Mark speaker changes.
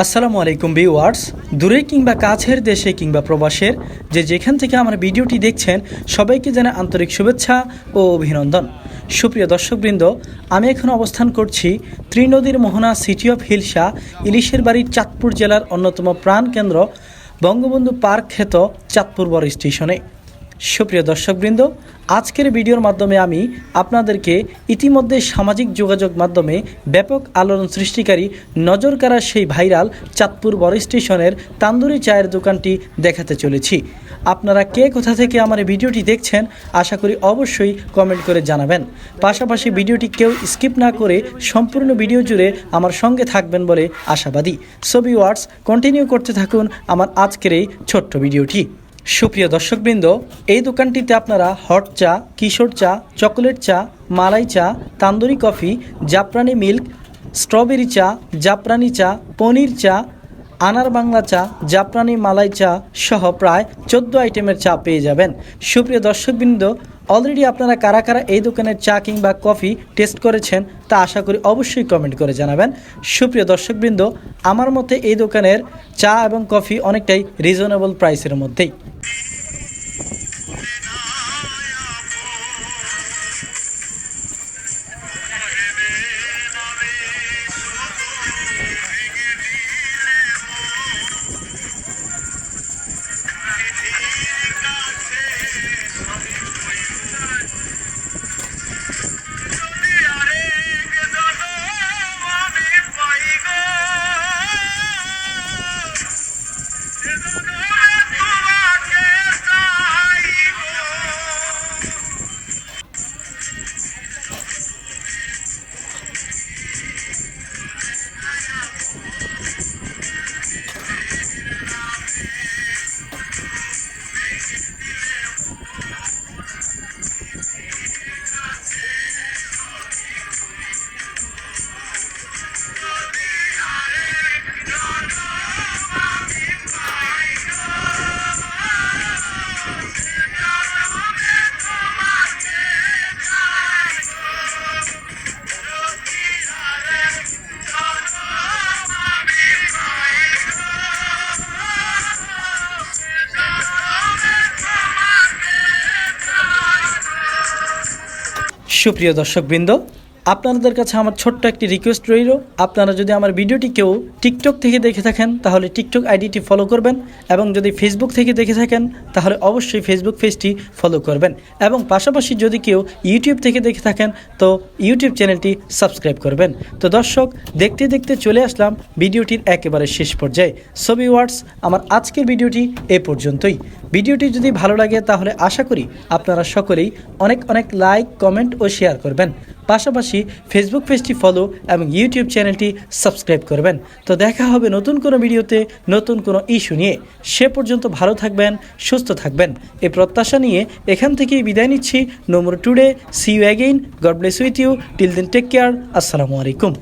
Speaker 1: আসসালামু আলাইকুম ভিউয়ার্স। দূরে কিংবা কাছের দেশে কিংবা প্রবাসের যে যেখান থেকে আমার ভিডিওটি দেখছেন, সবাইকে জানা আন্তরিক শুভেচ্ছা ও অভিনন্দন। সুপ্রিয় দর্শকবৃন্দ, আমি এখন অবস্থান করছি ত্রিনদীর মোহনা সিটি অফ হিলসা ইলিশের বাড়ির চাঁদপুর জেলার অন্যতম প্রাণকেন্দ্র বঙ্গবন্ধু পার্ক খ্যাত চাঁদপুর বড় স্টেশনে। সুপ্রিয় দর্শকবৃন্দ, আজকের ভিডিওর মাধ্যমে আমি আপনাদেরকে ইতিমধ্যে সামাজিক যোগাযোগ মাধ্যমে ব্যাপক আলোড়ন সৃষ্টিকারী নজর কাড়া সেই ভাইরাল চাঁদপুর বড় স্টেশনের তান্দুরি চায়ের দোকানটি দেখাতে চলেছি। আপনারা কে কোথা থেকে আমার ভিডিওটি দেখছেন, আশা করি অবশ্যই কমেন্ট করে জানাবেন। পাশাপাশি ভিডিওটি কেউ স্কিপ না করে সম্পূর্ণ ভিডিও জুড়ে আমার সঙ্গে থাকবেন বলে আশাবাদী। ছবি ওয়ার্ডস কন্টিনিউ করতে থাকুন আমার আজকের এই ছোট্ট ভিডিওটি। সুপ্রিয় দর্শকবৃন্দ, এই দোকানটিতে আপনারা হট চা, কিশোর চা, চকোলেট চা, মালাই চা, তান্দুরি কফি জাপরানি মিল্ক, স্ট্রবেরি চা জাপরানি চা, পনির চা, আনার বাংলা চা জাপরানি মালাই চা সহ প্রায় চোদ্দ আইটেমের চা পেয়ে যাবেন। সুপ্রিয় দর্শকবৃন্দ অলরেডি আপনারা কারা কারা এই দোকানের চা কিংবা কফি টেস্ট করেছেন তা আশা করি অবশ্যই কমেন্ট করে জানাবেন। সুপ্রিয় দর্শকবৃন্দ, আমার মতে এই দোকানের চা এবং কফি অনেকটাই রিজনেবল প্রাইসের মধ্যেই। সুপ্রিয় দর্শকবৃন্দ আপনাদের কাছে আমার ছোট্ট একটি রিকোয়েস্ট রইল। আপনারা যদি আমার ভিডিওটি কেউ টিকটক থেকে দেখে থাকেন, তাহলে টিকটক আইডিটি ফলো করবেন এবং যদি ফেসবুক থেকে দেখে থাকেন, তাহলে অবশ্যই ফেসবুক পেজটি ফলো করবেন। এবং পাশাপাশি যদি কেউ ইউটিউব থেকে দেখে থাকেন, তো ইউটিউব চ্যানেলটি সাবস্ক্রাইব করবেন। তো দর্শক, দেখতে দেখতে চলে আসলাম ভিডিওটির একেবারে শেষ পর্যায়ে। ছবি ওয়ার্ডস আমার আজকের ভিডিওটি এ পর্যন্তই। ভিডিওটি যদি ভালো লাগে, তাহলে আশা করি আপনারা সকলেই অনেক অনেক লাইক কমেন্ট ও শেয়ার করবেন। পাশাপাশি ফেসবুক পেজটি ফলো এবং ইউটিউব চ্যানেলটি সাবস্ক্রাইব করবেন। তো দেখা হবে নতুন কোনো ভিডিওতে, নতুন কোনো ইস্যু নিয়ে। সে পর্যন্ত ভালো থাকবেন, সুস্থ থাকবেন। এই প্রত্যাশা নিয়ে এখান থেকেই বিদায় নিচ্ছি। নম্বর today see you again God bless with you till then take care আসসালামু আলাইকুম